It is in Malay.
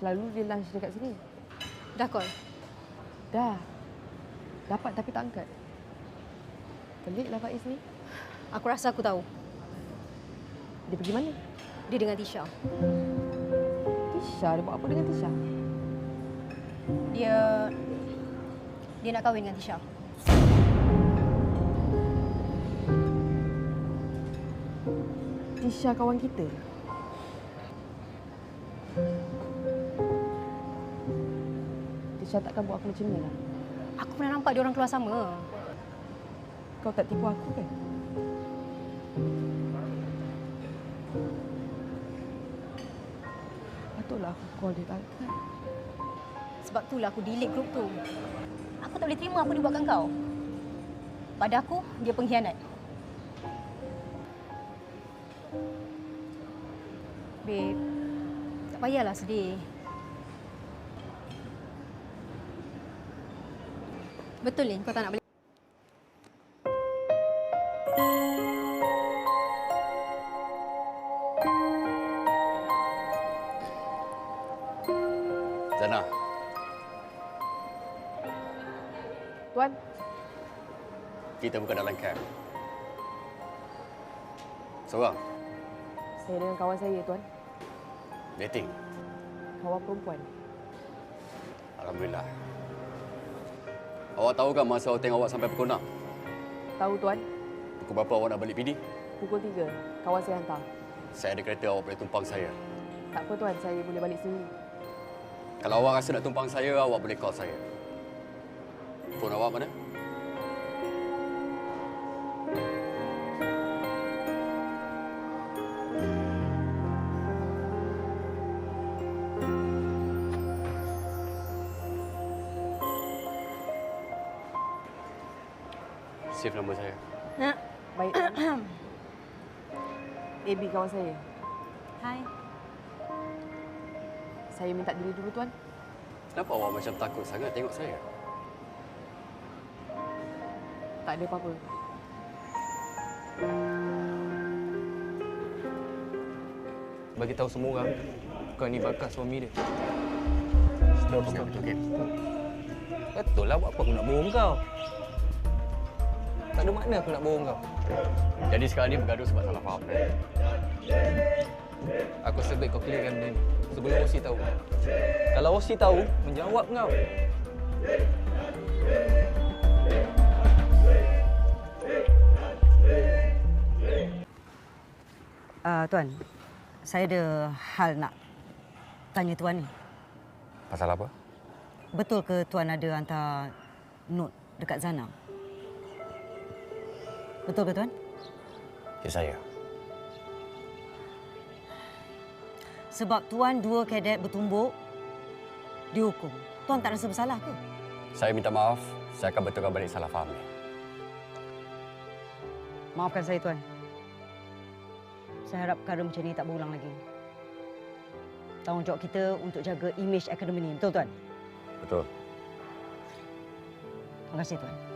Selalu dia lunch dekat sini. Dah call. Dah. Dapat tapi tak angkat. Peliklah Faiz ni. Aku rasa aku tahu. Dia pergi mana? Dia dengan Tisha. Tisha. Dia buat apa dengan Tisha? Dia dia nak kahwin dengan Tisha. Tisha kawan kita. Tisha takkan buat aku macam ni lah. Aku pernah nampak dia orang keluar sama. Kau tak tipu aku kan? Patutlah aku call dia tak. Sebab itulah aku delete grup tu. Aku tak boleh terima apa dia buatkan kau. Pada aku, dia pengkhianat. Babe, tak payahlah sedih. Betul, Lin. Kau tak nak balik. Zana, Tuan, kita bukan dalam camp. Seorang, saya dengan kawan saya, Tuan. dating. Kawan perempuan. Alhamdulillah. Awak tahu kan masa outing awak sampai pukul 6? Tahu, Tuan? Pukul berapa awak nak balik PD? Pukul 3, kawan saya hantar. Saya ada kereta awak boleh tumpang saya. Tak apa, Tuan. Saya boleh balik sendiri. Kalau awak rasa nak tumpang saya, awak boleh call saya. Phone awak mana? Save nombor saya. Baik. AB kawan saya. Hai. Saya minta diri dulu, Tuan. Kenapa awak macam takut sangat tengok saya? Tak ada apa-apa. Bagi tahu semua orang kau ni bakal suami dia. Betul, betul, betul. Betul lah buat apa aku nak bohong kau. Tak ada makna aku nak bohong kau. Jadi sekarang ni bergaduh sebab salah faham. Aku sebut kau clearkan benda ni. Sebelum Osi tahu. Kalau Osi tahu, menjawab kau. Uh, tuan, saya ada hal nak tanya tuan ni. Pasal apa? Betul ke tuan ada hantar note dekat Zana? Betul ke tuan? Ya saya. Sebab tuan dua kadet bertumbuk dihukum. Tuan tak rasa bersalah ke? Saya minta maaf. Saya akan betulkan balik salah faham ni. Maafkan saya tuan. Saya harap perkara macam ni tak berulang lagi. Tanggungjawab kita untuk jaga imej akademi ni. Betul tuan? Betul. Terima kasih tuan.